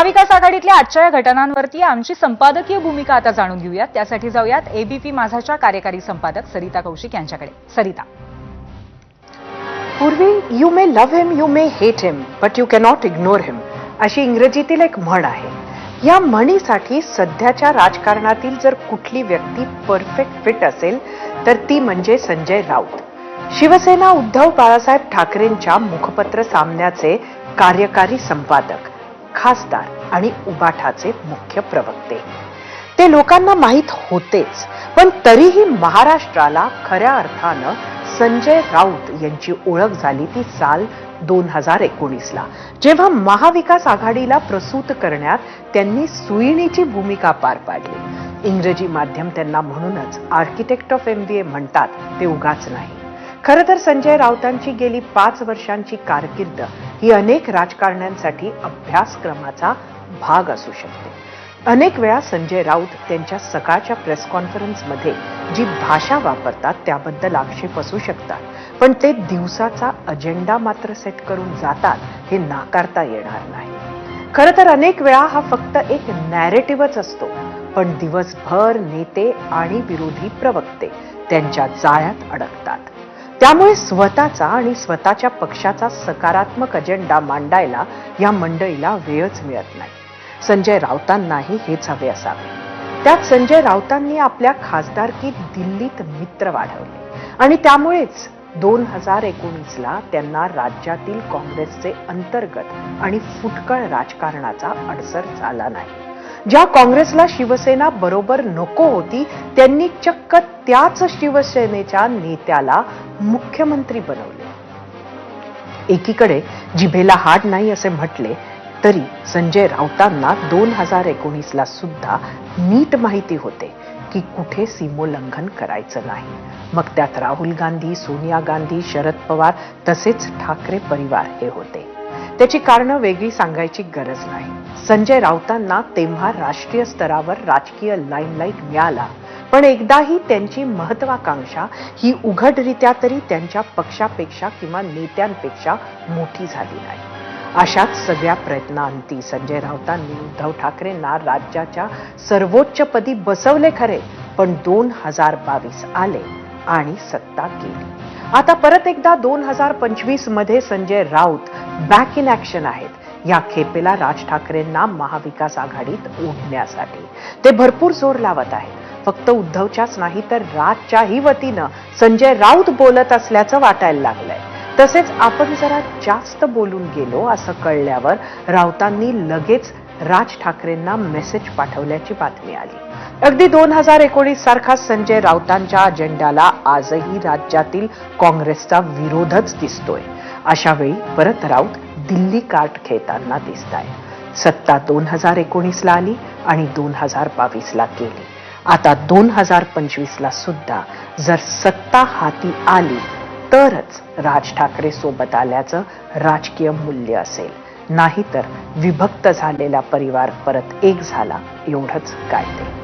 महाविकास आघाडीतल्या आजच्या या घटनांवरती आमची संपादकीय भूमिका आता जाणून घेऊयात. त्यासाठी जाऊयात एबीपी माझाच्या कार्यकारी संपादक सरिता कौशिक यांच्याकडे. सरिता. पूर्वी you may love him you may hate him but you cannot ignore him अशी इंग्रजीतील एक म्हण आहे. या म्हणीसाठी सध्याच्या राजकारणातील जर कुठली व्यक्ती परफेक्ट फिट असेल तर ती म्हणजे संजय राऊत. शिवसेना उद्धव बाळासाहेब ठाकरेंच्या मुखपत्र सामन्याचे कार्यकारी संपादक. खासदार आणि उबाठाचे मुख्य प्रवक्ते. ते लोकांना माहीत होतेच पण तरीही महाराष्ट्राला खऱ्या अर्थानं संजय राऊत यांची ओळख झाली ती साल दोन हजार एकोणीसला जेव्हा महाविकास आघाडीला प्रसूत करण्यात त्यांनी सुईणीची भूमिका पार पाडली. इंग्रजी माध्यम त्यांना म्हणूनच architect of M B A म्हणतात ते उगाच नाही. खरं तर संजय राऊतांची गेली पाच वर्षांची कारकीर्द ही अनेक राजकारण्यांसाठी अभ्यासक्रमाचा भाग असू शकते. अनेक वेळा संजय राऊत त्यांच्या सकाळच्या प्रेस कॉन्फरन्समध्ये जी भाषा वापरतात त्याबद्दल आक्षेप असू शकतात पण ते दिवसाचा अजेंडा मात्र सेट करून जातात हे नाकारता येणार नाही. खरं तर अनेक वेळा हा फक्त एक नॅरेटिव्हच असतो पण दिवसभर नेते आणि विरोधी प्रवक्ते त्यांच्या जाळ्यात अडकतात. त्यामुळे स्वतःचा आणि स्वतःच्या पक्षाचा सकारात्मक अजेंडा मांडायला या मंडळीला वेळच मिळत नाही. संजय राऊतांनाही हेच हवे असावे. त्यात संजय राऊतांनी आपल्या खासदारकीत दिल्लीत मित्र वाढवले आणि त्यामुळेच दोन हजार एकोणीसला त्यांना राज्यातील काँग्रेसचे अंतर्गत आणि फुटकळ राजकारणाचा अडसर झाला नाही. ज्या काँग्रेसला शिवसेना बरोबर नको होती त्यांनी चक्क त्याच शिवसेनेच्या नेत्याला मुख्यमंत्री बनवले. एकीकडे जिभेला हाड नाही असे म्हटले तरी संजय राऊतांना दोन हजार एकोणीसला सुद्धा नीट माहिती होते की कुठे सीमोल्लंघन करायचं नाही. मग त्यात राहुल गांधी सोनिया गांधी शरद पवार तसेच ठाकरे परिवार हे होते. त्याची कारणं वेगळी सांगायची गरज नाही. संजय राऊतांना तेव्हा राष्ट्रीय स्तरावर राजकीय लाईमलाईट मिळाला. पण एकदाही त्यांची महत्वाकांक्षा ही उघडरित्या तरी त्यांच्या पक्षापेक्षा किंवा नेत्यांपेक्षा मोठी झाली नाही. अशाच सगळ्या प्रयत्नांती संजय राऊतांनी उद्धव ठाकरेंना राज्याच्या सर्वोच्चपदी बसवले खरे. पण दोन हजार बावीस आले आणि सत्ता गेली. आता परत एकदा दोन हजार पंचवीसमध्ये Sanjay Raut back in action आहेत. या खेपेला राज ठाकरेंना महाविकास आघाडीत ओढण्यासाठी. ते भरपूर जोर लावत आहेत. फक्त उद्धवच्याच नाही तर राजच्याही वतीनं संजय राऊत बोलत असल्याचं वाटायला लागलंय. तसेच आपण जरा जास्त बोलून गेलो असं कळल्यावर राऊतांनी लगेच राज ठाकरेंना मेसेज पाठवल्याची बातमी आली. अगदी दोन हजार एकोणीस सारखा संजय राऊतांच्या अजेंड्याला आजही राज्यातील काँग्रेसचा विरोधच दिसतोय. अशा वेळी परत राऊत दिल्ली कार्ट खेळताना दिसत आहे सत्ता दोन हजार एकोणीसला आली आणि दोन हजार बावीसला गेली. आता दोन हजार पंचवीसला सुद्धा जर सत्ता हाती आली तरच राज ठाकरे सोबत आल्याचं राजकीय मूल्य असेल. नाहीतर विभक्त झालेला परिवार परत एक झाला एवढंच काय ते